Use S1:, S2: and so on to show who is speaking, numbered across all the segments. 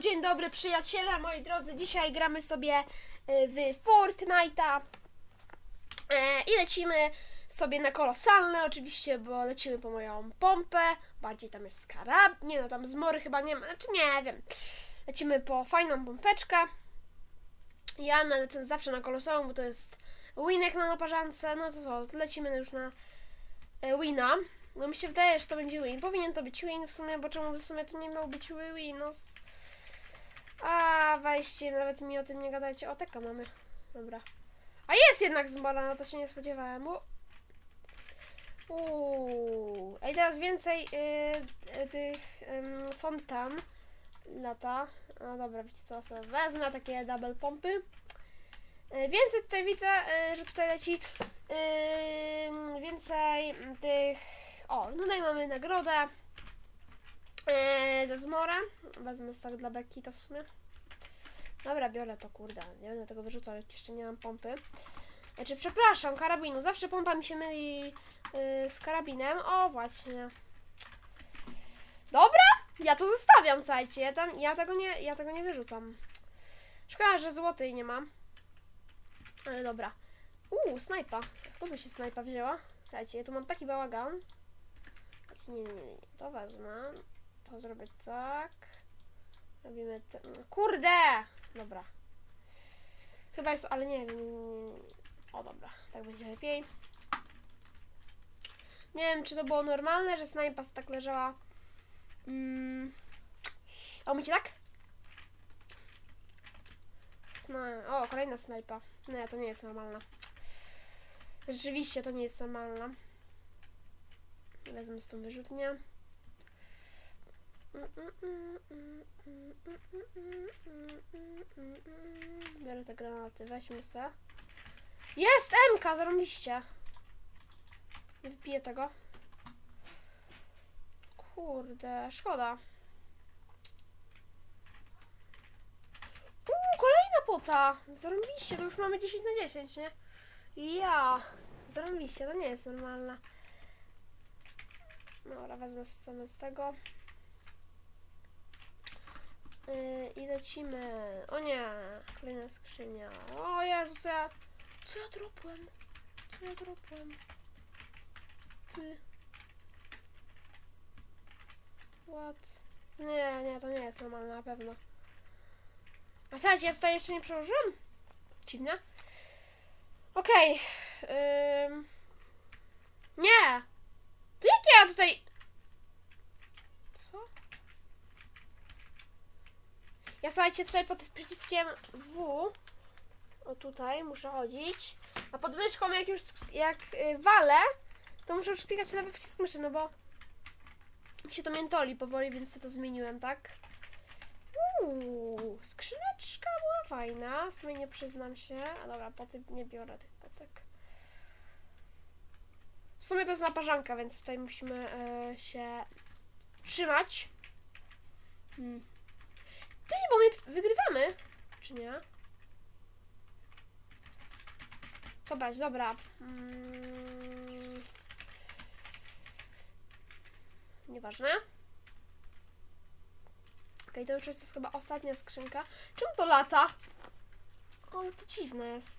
S1: Dzień dobry przyjaciele, moi drodzy. Dzisiaj gramy sobie y, w Fortnite'a E, i lecimy sobie na kolosalne oczywiście, bo lecimy po moją pompę. Bardziej tam jest skarab, nie no tam zmory chyba nie ma, znaczy nie wiem. Lecimy po fajną pompeczkę. Ja nalecę zawsze na kolosalną, bo to jest winek na naparzance. No to co, lecimy już na e, wina. No mi się wydaje, że to będzie win. Powinien to być win w sumie, bo czemu w sumie to nie miał być win? No. A, weźcie, nawet mi o tym nie gadajcie. O, teka mamy. Dobra. A jest jednak zmora, no to się nie spodziewałem. U. Uuu. Ej, teraz więcej y, y, tych ym, fontan lata. No dobra, wiecie co, sobie wezmę takie double pompy. Y, więcej tutaj widzę, y, że tutaj leci y, więcej tych... O, no tutaj mamy nagrodę y, za zmora. Wezmę tak dla Beki to w sumie. Dobra, biorę to, kurde. Nie będę tego wyrzucał, jeszcze nie mam pompy. Znaczy, przepraszam, karabinu. Zawsze pompa mi się myli yy, z karabinem. O, właśnie. Dobra, ja to zostawiam, słuchajcie. Ja, tam, ja, tego nie, ja tego nie wyrzucam. Szkoda, że złotej nie mam. Ale dobra. Uuu, snajpa. Skąd by się snajpa wzięła? Słuchajcie, ja tu mam taki bałagan. Nie, nie, nie, nie. To wezmę. To zrobię tak. Robimy te... Kurde! Dobra. Chyba jest, ale nie, nie, nie. O, dobra. Tak będzie lepiej. Nie wiem, czy to było normalne, że snajpa tak leżała. Mm. A umiecie tak? Sna... O, kolejna snajpa. Nie, to nie jest normalna. Rzeczywiście, to nie jest normalna. Wezmę z tą wyrzutnię. Biorę te granaty, weźmy se. Jest MK, zarobiście. Nie wypiję tego. Kurde, szkoda. Uuu, kolejna pota. Zarobiście, to już mamy 10 na 10, nie? Ja. Zarobiście, to nie jest normalne. Dobra, wezmę z tego. Yy, I lecimy. O nie, kolejna skrzynia. O Jezu, co ja... Co ja dropłem? Co ja dropłem? Ty... What? Nie, nie, to nie jest normalne na pewno. A słuchajcie, ja tutaj jeszcze nie przełożyłem? Dziwne. Okej. ym. Nie! To jak ja tutaj... Co? Ja słuchajcie, tutaj pod przyciskiem W, o tutaj, muszę chodzić. A pod myszką jak już, jak y, walę, to muszę już klikać lewy przycisk myszy, no bo się to miętoli powoli, więc sobie to zmieniłem, tak? Uuu, skrzyneczka była fajna, w sumie nie przyznam się. A dobra, poty nie biorę tych potek. W sumie to jest naparzanka, więc tutaj musimy e, się trzymać. Hmm. Ty, bo my wygrywamy, czy nie? Co brać? Dobra. Mm. Nieważne. Okej, to już jest chyba ostatnia skrzynka. Czemu to lata? O, to dziwne jest.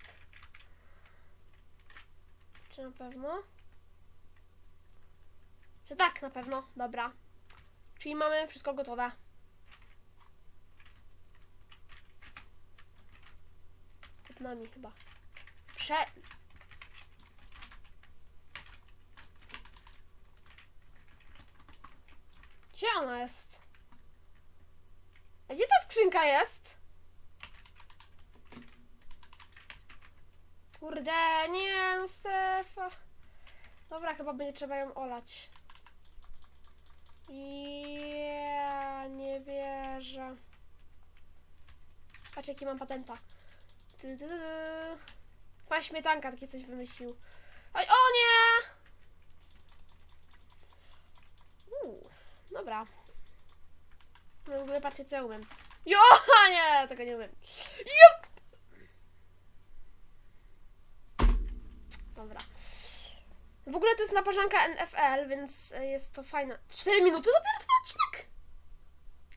S1: Czy na pewno? Że tak, na pewno. Dobra. Czyli mamy wszystko gotowe. Przed nami chyba. Prze... Gdzie ona jest? A gdzie ta skrzynka jest? Kurde, nie, no strefa. Dobra, chyba będzie trzeba ją olać. Ja nie wierzę. Patrz, jaki mam patenta. Pan śmietanka takie coś wymyślił. Oj, o nie! Uuu, dobra. No w ogóle patrzcie co ja umiem. Jo, nie, tego nie umiem. Jup! Dobra. W ogóle to jest naparzanka NFL, więc jest to fajne. 4 minuty dopiero trwa odcinek?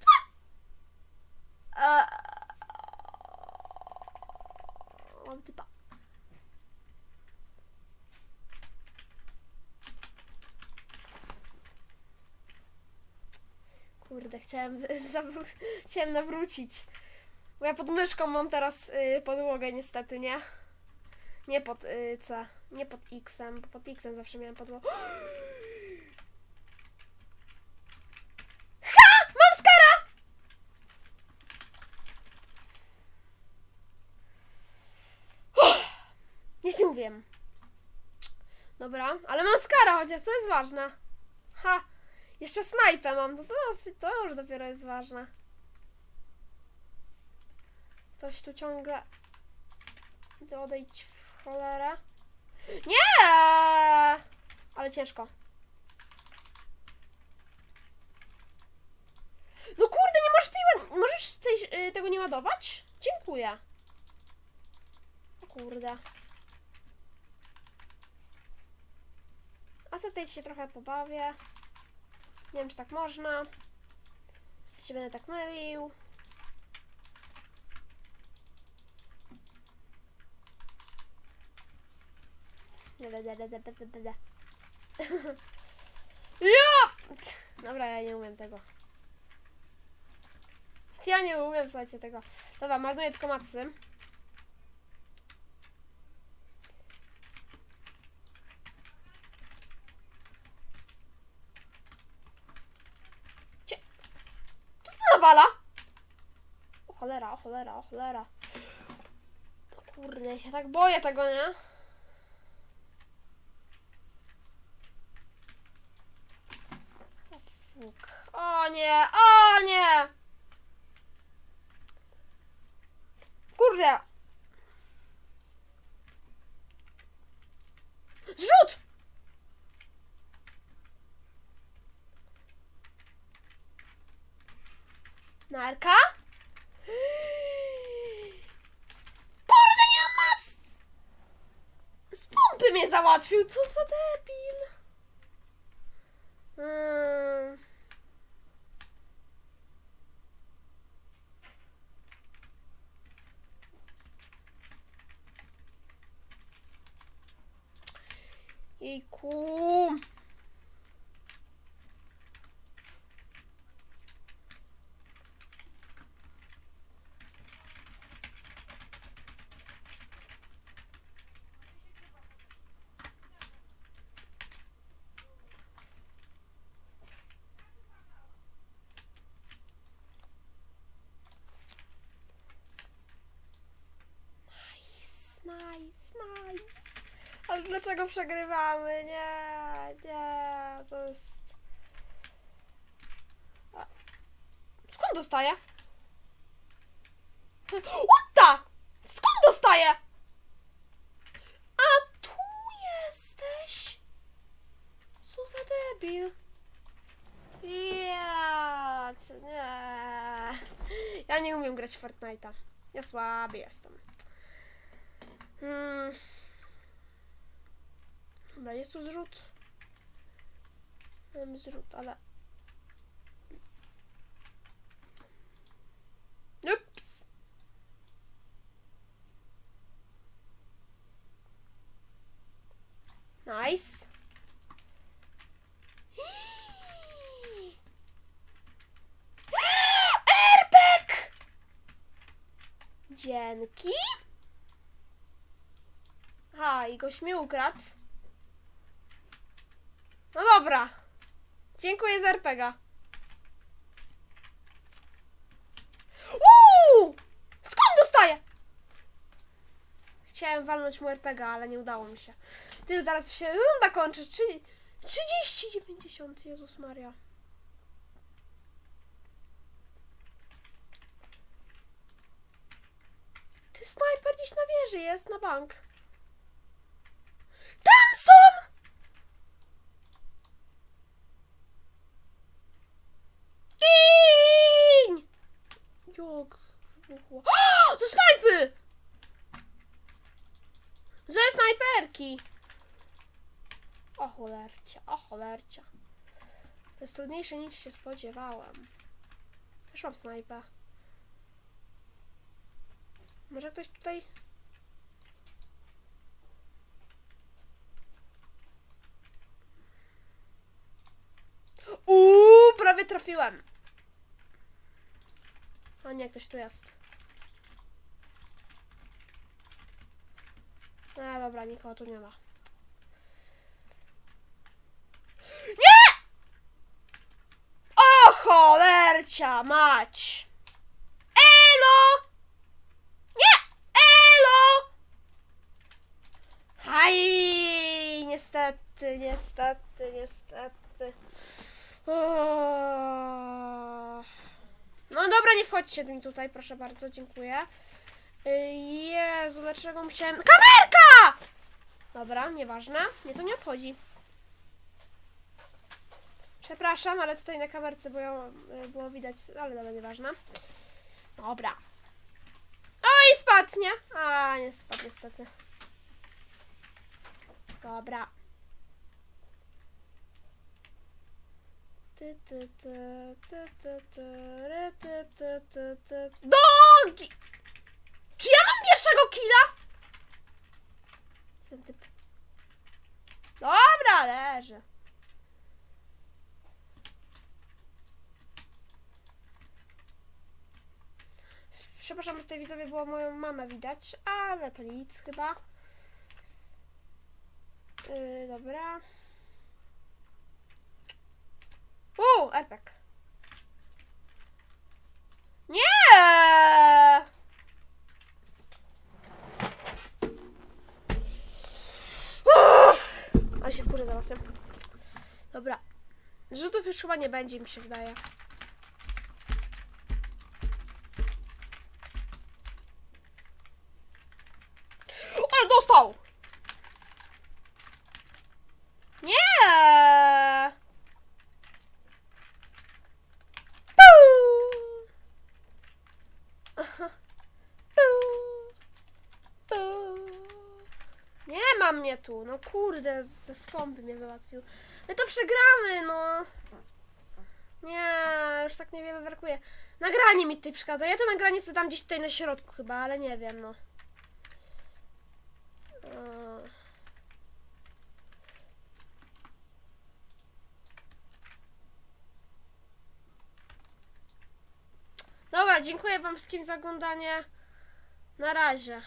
S1: Co? Kurde, chciałem, chciałem nawrócić. Bo ja pod myszką mam teraz y, podłogę niestety, nie? Nie pod y, C, nie pod X-em, bo pod X-em zawsze miałem podłogę. Ha! Mam skara! Nic nie mówiłem. Dobra, ale mam skara chociaż, to jest ważne. Ha! Jeszcze snajpę mam, no to, to już dopiero jest ważne. Ktoś tu ciągle... Odejść w cholerę. Nie! Ale ciężko. No kurde, nie możesz, tej, możesz tej, y, tego nie ładować? Dziękuję. O kurde. A sobie się trochę pobawię. Nie wiem, czy tak można. Się będę tak mylił. Dobra, ja nie umiem tego. Ja nie umiem, słuchajcie, tego. Dobra, marnuję tylko macy. Cie... Co to nawala? O cholera, cholera, kurde, się tak boję tego, nie? O nie, o nie! Kurde! Zrzut! Narka? Kurde, nie mam mac! Z pompy mnie załatwił, co za debil! Mm. Jejku. Nice, nice, nice. Ale dlaczego przegrywamy? Nie, nie, to jest... Skąd dostaję? What the? Skąd dostaję? A tu jesteś? Co za debil? Ja, czy nie. Ja nie umiem grać w Fortnite'a. Ja słaby jestem. Hmm. Dobra, jest tu zrzut. Mam zrzut, ale... Ups. Nice. Airbag! Dzięki. A, i goś mi ukradł. Dobra. Dziękuję za RPGa. Uuu! Skąd dostaję? Chciałem walnąć mu RPGa, ale nie udało mi się. Ty, zaraz się runda kończy. Czyli 30, 90, Jezus Maria. Ty, snajper gdzieś na wieży jest, na bank. Tam są! Iń! Jak wybuchło. O, To snajpy! Ze snajperki! O cholercia, o. To jest trudniejsze niż się spodziewałam. Też mam snajpę. Może ktoś tutaj... Uuu, prawie trafiłem. O nie, ktoś tu jest. No dobra, nikogo tu nie ma. Nie! O cholercia mać! Elo! Nie! Elo! Aj, niestety, niestety, niestety. No dobra, nie wchodźcie mi tutaj, proszę bardzo, dziękuję. Y, Jezu, dlaczego musiałem... Kamerka! Dobra, nieważne, mnie to nie obchodzi. Przepraszam, ale tutaj na kamerce było, y, było widać, ale dobra, nieważne. Dobra. O, i spadł, nie? A, nie spadł niestety. Dobra. Dogi! Pierwszego killa? Dobra, leży. Przepraszam, że tutaj widzowie było moją mamę widać, ale to nic chyba. Yy, dobra. Uuu, epek. Nie! Uff! Ale się wkurzę zaraz, nie? Dobra. Rzutów już chyba nie będzie, mi się wydaje. Ale dostał! Nie! Nie ma mnie tu, no kurde, ze skąpy mnie załatwił. My to przegramy, no. Tak niewiele brakuje. Nagranie mi tutaj przeszkadza. Ja to nagranie sobie dam gdzieś tutaj na środku chyba, ale nie wiem, no. Dobra, dziękuję wam wszystkim za oglądanie. Na razie.